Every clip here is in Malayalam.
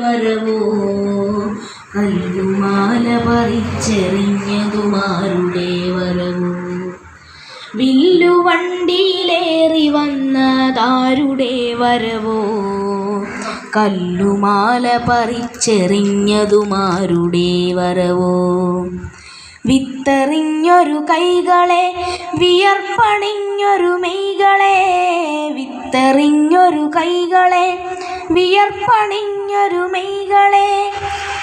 വരവോ കല്ലുമാല പറിച്ചെറിഞ്ഞതുമാരുടെ വരവോ വില്ലു വണ്ടിയിലേറി വന്നതാരുടെ വരവോ കല്ലുമാല പറിച്ചെറിഞ്ഞതുമാരുടെ വരവോ? വിത്തെറിഞ്ഞൊരു കൈകളെ വിയർപ്പണിഞ്ഞൊരു മെയ്കളെ. വിത്തെറിഞ്ഞൊരു കൈകളെ വിയർപ്പണിഞ്ഞൊരു മെയ്കളെ.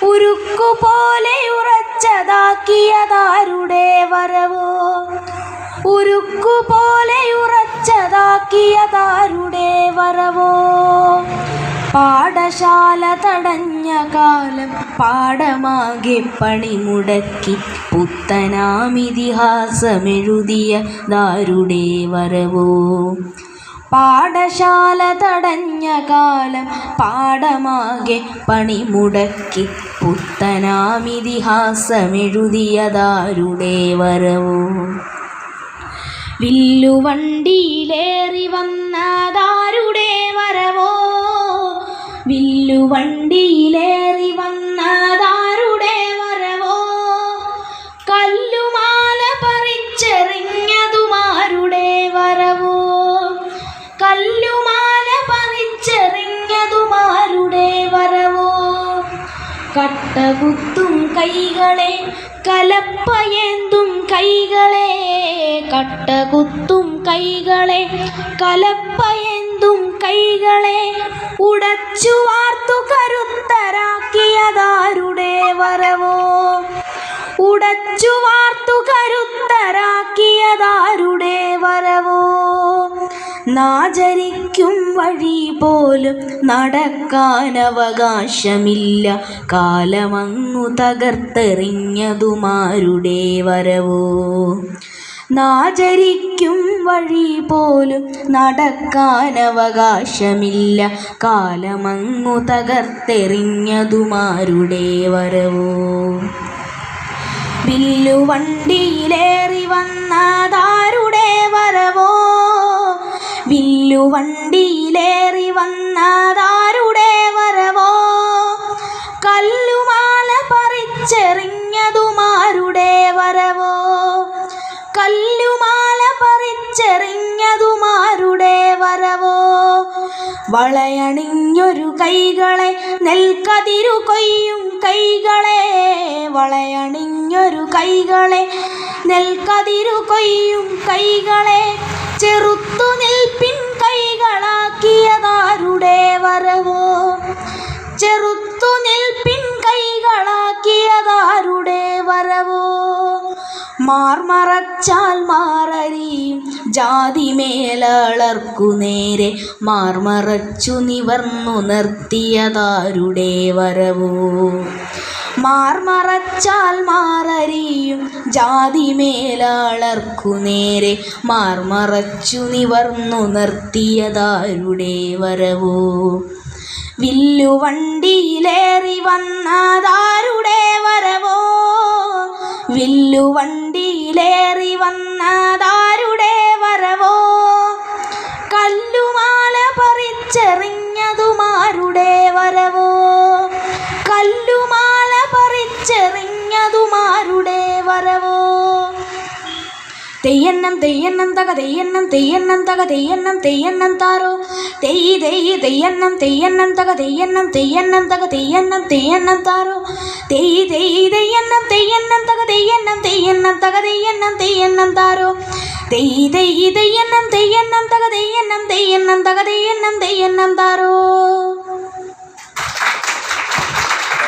ഉരുക്കുപോലെ ഉറച്ചതാക്കിയതാരുടെ വരവോ? ഉരുക്കുപോലെ ഉറച്ചതാക്കിയതാരുടെ വരവോ? പാഠശാല തടഞ്ഞ കാലം പാഠമാകെ പണിമുടക്കി പുത്തനാമിതിഹാസമെഴുതിയ ദാരുടെ വരവോ? പാഠശാല തടഞ്ഞ കാലം പാഠമാകെ പണിമുടക്കി പുത്തനാമിതിഹാസമെഴുതിയതാരുടെ വരവോ? വില്ലുവണ്ടിയിലേറി വില്ലുവണ്ടിയിലേറി വന്നതാരുടെ വരവോ? കല്ലുമാല പറിച്ചെറിഞ്ഞതുമാരുടെ വരവോ? കല്ലുമാല പറിച്ചെറിഞ്ഞതുമാരുടെ വരവോ? കട്ടകുത്തും കൈകളെ കലപ്പയേന്തും കൈകളെ കട്ടകുത്തും കൈകളെ കലപ്പയേന്തും കൈകളെ ഉടച്ചു വാർത്തു കരുത്തരാക്കിയതാരുടെ വരവോ? ഉടച്ചു വാർത്തു കരുത്തരാക്കിയതാരുടെ വരവോ? നാചരിക്കും വഴി പോലും നടക്കാൻ അവകാശമില്ല കാലമങ്ങു തകർത്തെറിഞ്ഞതുമാരുടെ വരവോ? നാചരിക്കും വഴി പോലും നടക്കാൻ അവകാശമില്ല കാലമങ്ങു തകർത്തെറിഞ്ഞതുമാരുടെ വരവോ? വില്ലുവണ്ടിയിലേറി വന്നതാരുടെ വരവോ? വില്ലുവണ്ടിയിലേറി വന്നതാരുടെ വളയണിഞ്ഞൊരു കൈകളെ നെൽക്കതിരു കൊയ്യും കൈകളെ. വളയണിഞ്ഞൊരു കൈകളെ നെൽക്കതിരു കൊയ്യും കൈകളെ. ചെറുത്തു നിൽപ്പിൻ കൈകളാക്കിയതാരുടെ വരവോ? ചെറുത്തു മാർമറച്ചാൽ മാറരിയും ജാതി മേലളർക്കു നേരെ മാർമറച്ചു നിവർന്നു നിർത്തിയതാരുടെ വരവോ. മാർമറച്ചാൽ മാറരിയും ജാതി മേലാളർക്കു നേരെ മാർമറച്ചു നിവർന്നു നിർത്തിയതാരുടെ വരവോ. വില്ലുവണ്ടിയിലേറി വന്നതാരുടെ വരവോ? വില്ലുവണ്ടിയിലേറി വന്നതാരുടെ വരവോ? കല്ലുമാല പറിച്ചെറിഞ്ഞതുമാരുടെ വരവോ? தெய்யன்னம் தெய்யன்னம் தக தெய்யன்னம் தெய்யன்னம் தக தெய்யன்னம் தெய்யன்னம் தாரோ தெய் தெய் தெய்யன்னம் தெய்யன்னம் தக தெய்யன்னம் தெய்யன்னம் தக தெய்யன்னம் தெய்யன்னம் தாரோ தெய் தெய் தெய்யன்னம் தெய்யன்னம் தக தெய்யன்னம் தெய்யன்னம் தக தெய்யன்னம் தெய்யன்னம் தாரோ தெய் தெய் தெய்யன்னம் தெய்யன்னம் தக தெய்யன்னம் தெய்யன்னம் தக தெய்யன்னம் தெய்யன்னம் தாரோ